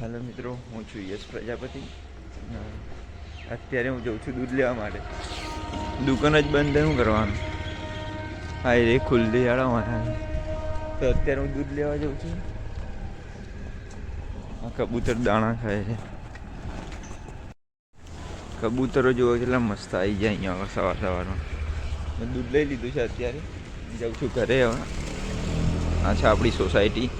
Hello મિત્રો, હું છું યશ પ્રજાપતિ. અત્યારે હું જઉં છું દૂધ લેવા માટે. દુકાન જ બંધ શું કરવાનું? હા, એ ખુલ્લી મારા તો અત્યારે હું દૂધ લેવા જઉં છું. આ કબૂતર દાણા ખાય છે. કબૂતરો જોવો કેટલા મસ્ત આવી જાય અહીંયા સવાર સવારમાં. મેં દૂધ લઈ લીધું છે અત્યારે. જાઉં છું ઘરે હવે. આ છે આપણી સોસાયટી.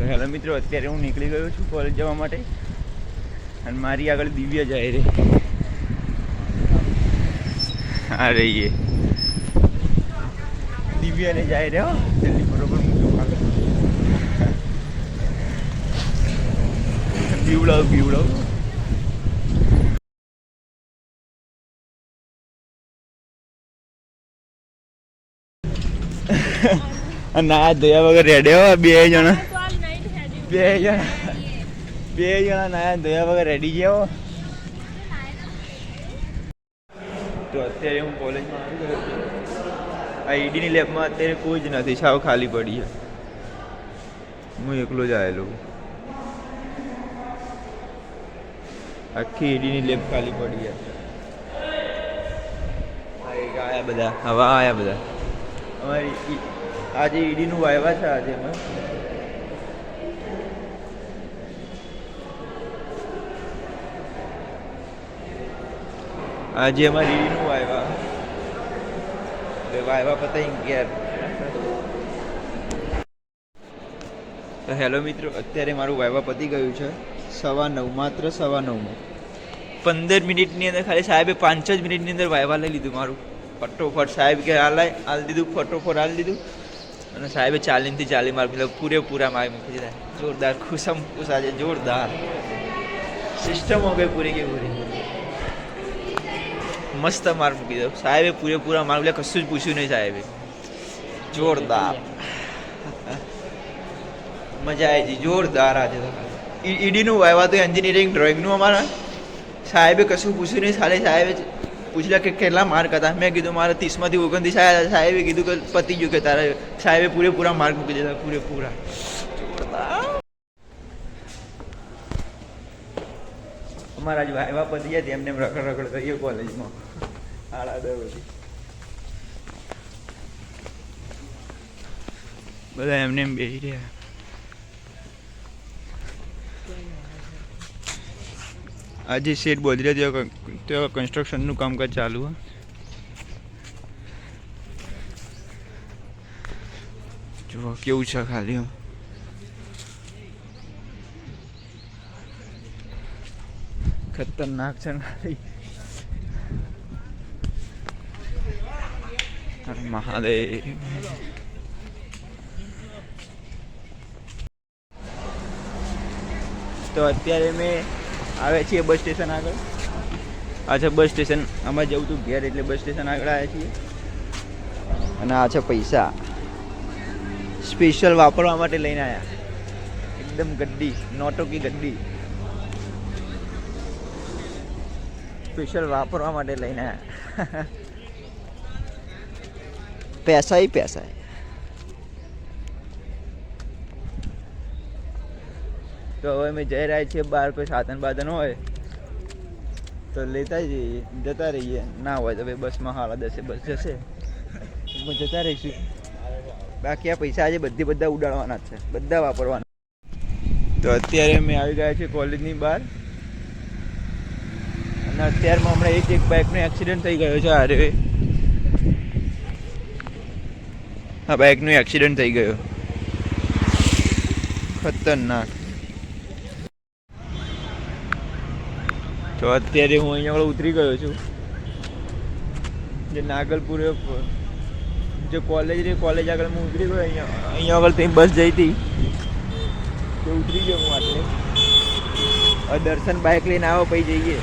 તો હેલો મિત્રો, અત્યારે હું નીકળી ગયો છું કોલેજ જવા માટે અને મારી આગળ દિવ્ય જાય રે. આ રહીએ. દિવ્યને જાય રે, હો. જલ્દી બરોબર મૂકજો આગળ. ના, દયા વગર રેડે હો, બે જણા. બે જણા બે જણા નાયા ધોયા વગર રેડી ગયા તો અત્યારે હું કોલેજમાં આવી ગયો છું. આ ઈડીની લેબમાં અત્યારે કોઈ જ નથી, સાવ ખાલી પડી છે. હું એકલો જ આવેલો આખી ઈડીની લેબ ખાલી પડી છે. આયા બધા, હવા આયા બધા. અમારી આજે ઈડીનું વાયવા છે આજે એમાં આજે અમારી વાયવા એટલે વાયવા પતાઈ ઘેર. તો હેલો મિત્રો, અત્યારે મારું વાયવા પતી ગયું છે. સવા નવ, માત્ર સવા નવમાં પંદર મિનિટની અંદર ખાલી સાહેબે પાંચ જ મિનિટની અંદર વાયવા લઈ લીધું મારું. ફટોફટ સાહેબ કે હાલાય હાલ દીધું, ફટોફટ હાલ દીધું. અને સાહેબે ચાલીનથી ચાલી માર પેલા પૂરેપૂરા મારી મૂકી દીધા. જોરદાર ખુશમ ખુશ આજે, જોરદાર. સિસ્ટમ હો ગઈ પૂરી કે પૂરી? મસ્ત માર મૂકી દો. સાહેબે પૂરેપૂરા માર એટલે કશું જ પૂછ્યું નહીં સાહેબે. જોરદાર. મજા આવી હતી જોરદાર આજે ઈડીનું વાયવા તો એન્જિનિયરિંગ ડ્રોઈંગનું અમારા. સાહેબે કશું પૂછ્યું નહીં. સાલે સાહેબે પૂછ્યા કે કેટલા માર્ક હતા. મેં કીધું, મારા ત્રીસમાંથી ઓગણત્રીસ આવ્યા સાહેબે કીધું કે પતી ગયું કે તારા. સાહેબે પૂરેપૂરા માર્ક મૂકી દીધા, પૂરેપૂરા. જોરદાર. અમારા જો વાયવા પતી ગયા એમને એમ રખડ રખડ કરીએ કોલેજમાં. આડા દર બધી બધા એમને એમ બેસી રહ્યા. આજે શેઠ બોધરા ત્યાં તેવા કન્સ્ટ્રક્શનનું કામકાજ ચાલુ હે. જુઓ કેવું છે ખાલી ખતરનાક છે મહાદેવ. તો અત્યારે મેં આવ્યા છીએ બસ સ્ટેશન આગળ. આ છે બસ સ્ટેશન. આમાં જવું તું ઘેર એટલે બસ સ્ટેશન આગળ આવ્યા છીએ. અને આ છે પૈસા. સ્પેશિયલ વાપરવા માટે લઈને આવ્યા એકદમ ગડ્ડી નોટો કી ગડ્ડી. સ્પેશિયલ વાપરવા માટે લઈને પૈસા પૈસા તો હવે અમે જઈ રહ્યા છીએ બહાર કોઈ સાધન બાધન હોય તો લેતા જઈએ જતા રહીએ. ના હોય તો ભાઈ બસમાં હાલા દસે બસ જશે. જતા રહીશું. બાકી આ પૈસા આજે બધી બધા ઉડાડવાના છે બધા વાપરવાના. તો અત્યારે અમે આવી ગયા છીએ કોલેજની બહાર. અને અત્યારમાં હમણાં એક એક બાઇકનો એક્સિડન્ટ થઈ ગયો છે અરે આ બાઇકનો એક્સિડન્ટ થઈ ગયો. ખતરનાક. તો અત્યારે હું અહીંયા ઉતરી ગયો છું. જે નાગલપુર જે કોલેજ રે કોલેજ આગળ હું ઉતરી ગયો, અહીંયા અહીંયા આગળ ત્યાં બસ જઈ હતી. તો ઉતરી ગયો હું આટલે. દર્શન બાઇક લઈને આવો, પછી જઈએ.